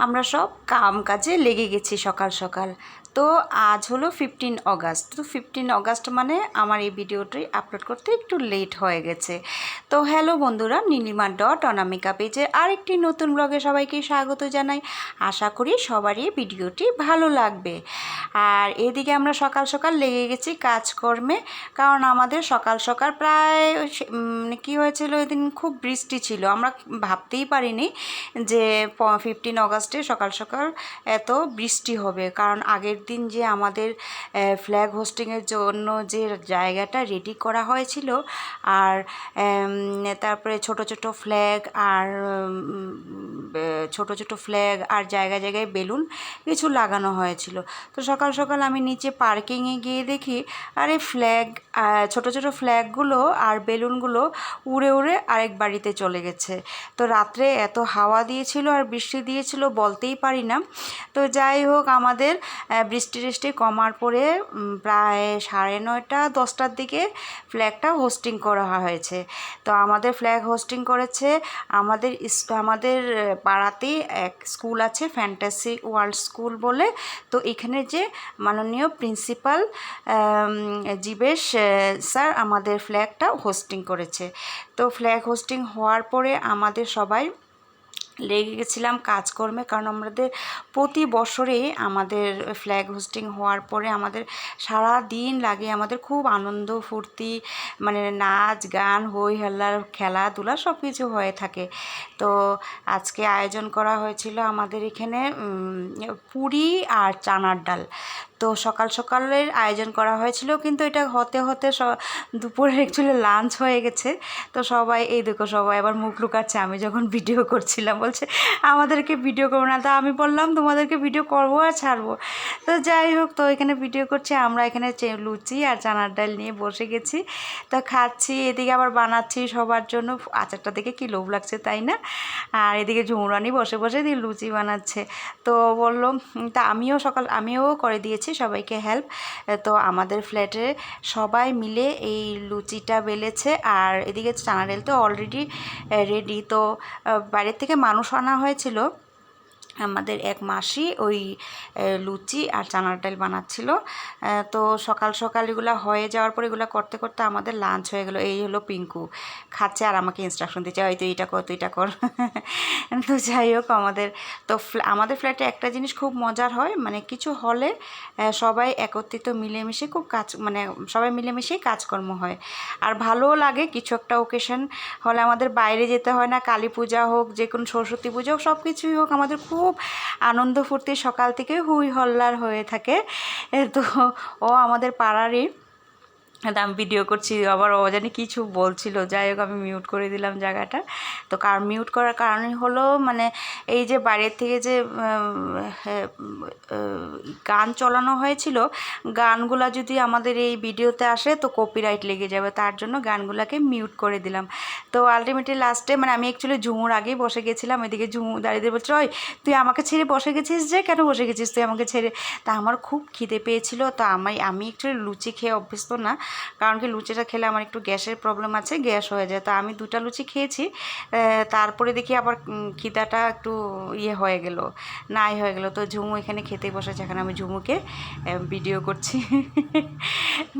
আমরা সব কাম কাজে লেগে গেছি সকাল সকাল। তো আজ হলো ফিফটিন অগাস্ট তো ফিফটিন অগাস্ট মানে আমার এই ভিডিওটি আপলোড করতে একটু লেট হয়ে গেছে। তো হ্যালো বন্ধুরা, নীলিমা ডট অনামিকা পেজে আরেকটি নতুন ব্লগে সবাইকে স্বাগত জানাই। আশা করি সবারই ভিডিওটি ভালো লাগবে। আর এদিকে আমরা সকাল সকাল লেগে গেছি কাজকর্মে, কারণ আমাদের সকাল সকাল প্রায় মানে কী হয়েছিল এদিন খুব বৃষ্টি ছিল। আমরা ভাবতেই পারিনি যে ফিফটিন অগাস্টে সকাল সকাল এত বৃষ্টি হবে, কারণ আগের দিন যে আমাদের ফ্ল্যাগ হোস্টিংয়ের জন্য যে জায়গাটা রেডি করা হয়েছিল আর তারপরে ছোট ছোট ফ্ল্যাগ আর ছোট ছোট ফ্ল্যাগ আর জায়গায় জায়গায় বেলুন কিছু লাগানো হয়েছিল। তো সকাল সকাল আমি নিচে পার্কিংয়ে গিয়ে দেখি, আরে ফ্ল্যাগ ছোট ছোট ফ্ল্যাগগুলো আর বেলুনগুলো উড়ে উড়ে আরেক বাড়িতে চলে গেছে। তো রাত্রে এত হাওয়া দিয়েছিল আর বৃষ্টি দিয়েছিল বলতেই পারি না। তো যাই হোক আমাদের বৃষ্টি টিষ্টি কমার পরে প্রায় সাড়ে নয়টা, দশটার দিকে ফ্ল্যাগটা হোস্টিং করা হয়েছে। তো আমাদের ফ্ল্যাগ হোস্টিং করেছে আমাদের আমাদের পাড়াতেই এক স্কুল আছে ফ্যান্টাসি ওয়ার্ল্ড স্কুল বলে। তো এখানে যে মাননীয় প্রিন্সিপাল জীবেশ স্যার আমাদের ফ্ল্যাগটা হোস্টিং করেছে। তো ফ্ল্যাগ হোস্টিং হওয়ার পরে আমাদের সবাই লেগে গেছিলাম কাজকর্মে, কারণ আমাদের প্রতি বছরে আমাদের ফ্ল্যাগ হোস্টিং হওয়ার পরে আমাদের সারা দিন লাগে আমাদের খুব আনন্দ, ফুর্তি মানে নাচ, গান, হই হাল্লার, খেলাধুলা সব কিছু হয়ে থাকে। তো আজকে আয়োজন করা হয়েছিল আমাদের এখানে পুরি আর চানার ডাল। তো সকাল সকালের আয়োজন করা হয়েছিল, কিন্তু এটা হতে হতে স- দুপুরে অ্যাকচুয়ালি লাঞ্চ হয়ে গেছে। তো সবাই, এই দেখো সবাই, আবার মুখ লুকাচ্ছে। আমি যখন ভিডিও করছিলাম, বলছে, আমাদেরকে ভিডিও করব না। তো আমি বললাম, তোমাদেরকে ভিডিও করব আর ছাড়বো। তো যাই হোক, তো এখানে ভিডিও করছি। আমরা এখানে লুচি আর চানার ডাল নিয়ে বসে গেছি। তো খাচ্ছি, এদিকে আবার বানাচ্ছি সবার জন্য। আচারটা দেখে কি লোভ লাগছে, তাই না? আর এদিকে ঝুমরানি বসে বসে দিয়ে লুচি বানাচ্ছে। তো বলল, তা আমিও সকাল, আমিও করে দিয়েছি। সবাইকে হেল্প তো আমাদের ফ্ল্যাটে সবাই মিলে এই লুচিটা বেলেছে আর এদিকে চানা ডাল তো অলরেডি রেডি তো বাইরের থেকে মানুষ আনা হয়েছিল। আমাদের এক মাসি ওই লুচি আর চানার ডাল বানাচ্ছিল। তো সকাল সকাল এগুলো হয়ে যাওয়ার পর এগুলো করতে করতে আমাদের লাঞ্চ হয়ে গেলো। এই হলো পিঙ্কু। খাচ্ছে আর আমাকে ইনস্ট্রাকশন দিচ্ছে হয়তো এটা কর, তুই এটা কর। তো যাই হোক, আমাদের, তো আমাদের ফ্ল্যাটে একটা জিনিস খুব মজার হয় মানে কিছু হলে সবাই একত্রিত মিলেমিশে খুব কাজ মানে সবাই মিলেমিশেই কাজকর্ম হয়। আর ভালোও লাগে কিছু একটা ওকেশন হলে আমাদের বাইরে যেতে হয় না, কালী পূজা হোক যে কোনো সরস্বতী পুজো হোক সব কিছুই হোক, আমাদের খুব আনন্দ ফুর্তি সকাল থেকে হুই হল্লার হয়ে থাকে। তো ও আমাদের পাড়ারই। আমি ভিডিও করছি, আবার ও জানি কিছু বলছিল। যাই হোক, আমি মিউট করে দিলাম জায়গাটা। তো কার মিউট করার কারণ হলো মানে এই যে বাইরের থেকে যে হ্যাঁ, গান চলানো হয়েছিল গানগুলা যদি আমাদের এই ভিডিওতে আসে তো কপিরাইট লেগে যাবে তার জন্য গানগুলাকে মিউট করে দিলাম। তো আলটিমেটলি লাস্টে মানে আমি অ্যাকচুয়ালি ঝুমুর আগেই বসে গেছিলাম এদিকে ঝুমু দাঁড়িয়ে বলছে ওই তুই আমাকে ছেড়ে বসে গেছিস যে? কেন বসে গেছিস তুই আমাকে ছেড়ে? তা আমার খুব খিদে পেয়েছিল তো আমি আমি অ্যাকচুয়ালি লুচি খেয়ে অভ্যস্ত না কারণ কি লুচিটা খেলে আমার একটু গ্যাসের প্রবলেম আছে গ্যাস হয়ে যায়। তো আমি দুটা লুচি খেয়েছি তারপরে দেখি আবার খিদাটা একটু ইয়ে হয়ে গেল, নাই হয়ে গেল। তো ঝুমু এখানে খেতে বসেছে, এখানে আমি ঝুমুকে ভিডিও করছি।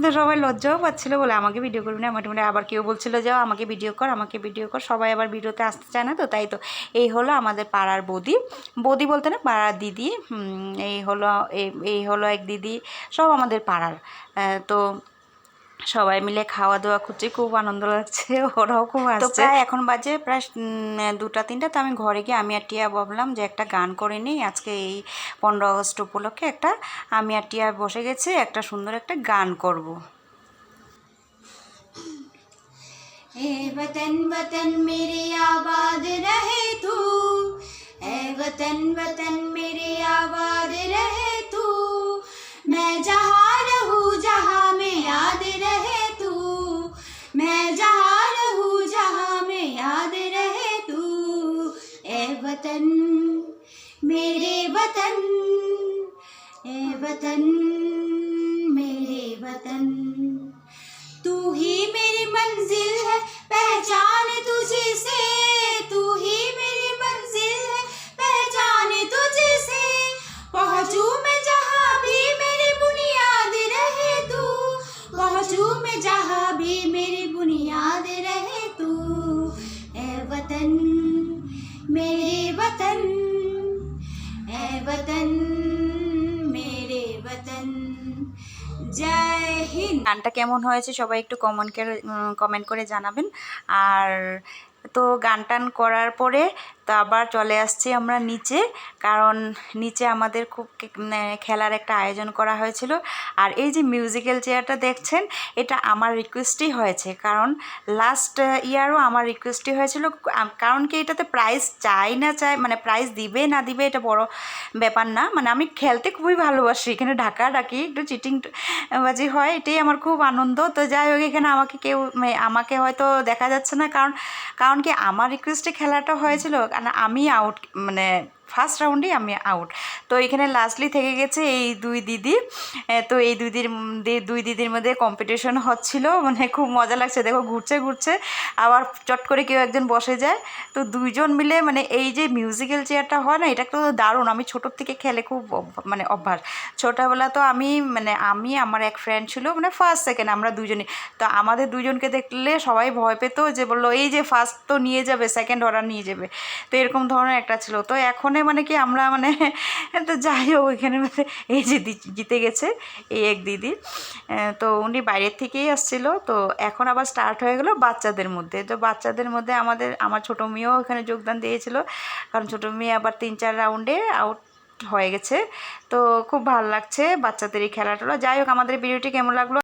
তো সবাই লজ্জাও পাচ্ছিলো বলে, আমাকে ভিডিও করবি না? মোটামুটি আবার কেউ বলছিল যে আমাকে ভিডিও কর, আমাকে ভিডিও কর। সবাই আবার ভিডিওতে আসতে চায় না তো, তাই তো। এই হলো আমাদের পাড়ার বৌদি। বৌদি বলতে না পাড়ার দিদি এই হলো এই হলো এক দিদি, সব আমাদের পাড়ার। তো সবাই মিলে খাওয়া দাওয়া করছি খুব আনন্দ লাগছে ওরাও খুব আসছে তো প্রায় এখন বাজে প্রায় উম, দুটা তিনটা তো আমি ঘরে গিয়ে আমি আর টিয়া ভাবলাম যে একটা গান করে নিই আজকে এই পনেরো আগস্ট উপলক্ষে একটা আমি আর টিয়া বসে গেছি একটা সুন্দর একটা গান করব ए वतन वतन मेरे आबाद रहे तू ए वतन वतन मेरे आबाद वतन मेरे वतन ए वतन मेरे वतन। तू ही मेरी मंजिल है पहचान গানটা কেমন হয়েছে সবাই একটু কমেন্ট করে কমেন্ট করে জানাবেন। আর তো গান টান করার পরে তো আবার চলে আসছি আমরা নিচে, কারণ নিচে আমাদের খুব মানে খেলার একটা আয়োজন করা হয়েছিল। আর এই যে মিউজিক্যাল চেয়ারটা দেখছেন, এটা আমার রিকোয়েস্টই হয়েছে, কারণ লাস্ট ইয়ারও আমার রিকোয়েস্টই হয়েছিল। কারণ কি এটাতে প্রাইজ চাই না চাই মানে প্রাইজ দিবে না দিবে এটা বড় ব্যাপার না। মানে আমি খেলতে খুবই ভালোবাসি, এখানে ঢাকা ডাকি একটু চিটিং বাজি হয়, এটাই আমার খুব আনন্দ। তো যাই হোক, এখানে আমাকে কেউ মানে আমাকে হয়তো দেখা যাচ্ছে না, কারণ কারণ কি আমার রিকোয়েস্টে খেলাটা হয়েছিল। কারণ আমি আউট মানে ফার্স্ট রাউন্ডেই আমি আউট তো এখানে লাস্টলি থেকে গেছে এই দুই দিদি। তো এই দুই দিদির দুই দিদির মধ্যে কম্পিটিশন হচ্ছিল। মানে খুব মজা লাগছে। দেখো ঘুরছে ঘুরছে। আবার চট করে কেউ একজন বসে যায়। তো দুইজন মিলে মানে এই যে মিউজিক্যাল চেয়ারটা হয় না, এটা তো দারুণ। আমি ছোটোর থেকে খেলে খুব মানে অভ্যাস। ছোটোবেলা তো আমি মানে আমি, আমার এক ফ্রেন্ড ছিল মানে ফার্স্ট সেকেন্ড আমরা দুজনে তো আমাদের দুজনকে দেখলে সবাই ভয় পেত যে বলল, এই যে ফার্স্ট তো নিয়ে যাবে সেকেন্ড ওরা নিয়ে যাবে। তো এরকম ধরনের একটা ছিল। তো এখনে মানে কি আমরা মানে তো যাই হোক, এখানে মানে এই যে জিতে গেছে এই এক দিদি। তো উনি বাইরের থেকেই আসছিল, তো এখন আবার স্টার্ট হয়ে গেলো বাচ্চাদের মধ্যে। তো বাচ্চাদের মধ্যে আমাদের, আমার ছোটো মেয়েও এখানে যোগদান দিয়েছিল, কারণ ছোটো মেয়ে আবার তিন, চার রাউন্ডে আউট হয়ে গেছে। তো খুব ভালো লাগছে বাচ্চাদের এই খেলাটা যাই হোক, আমাদের ভিডিওটি কেমন লাগল?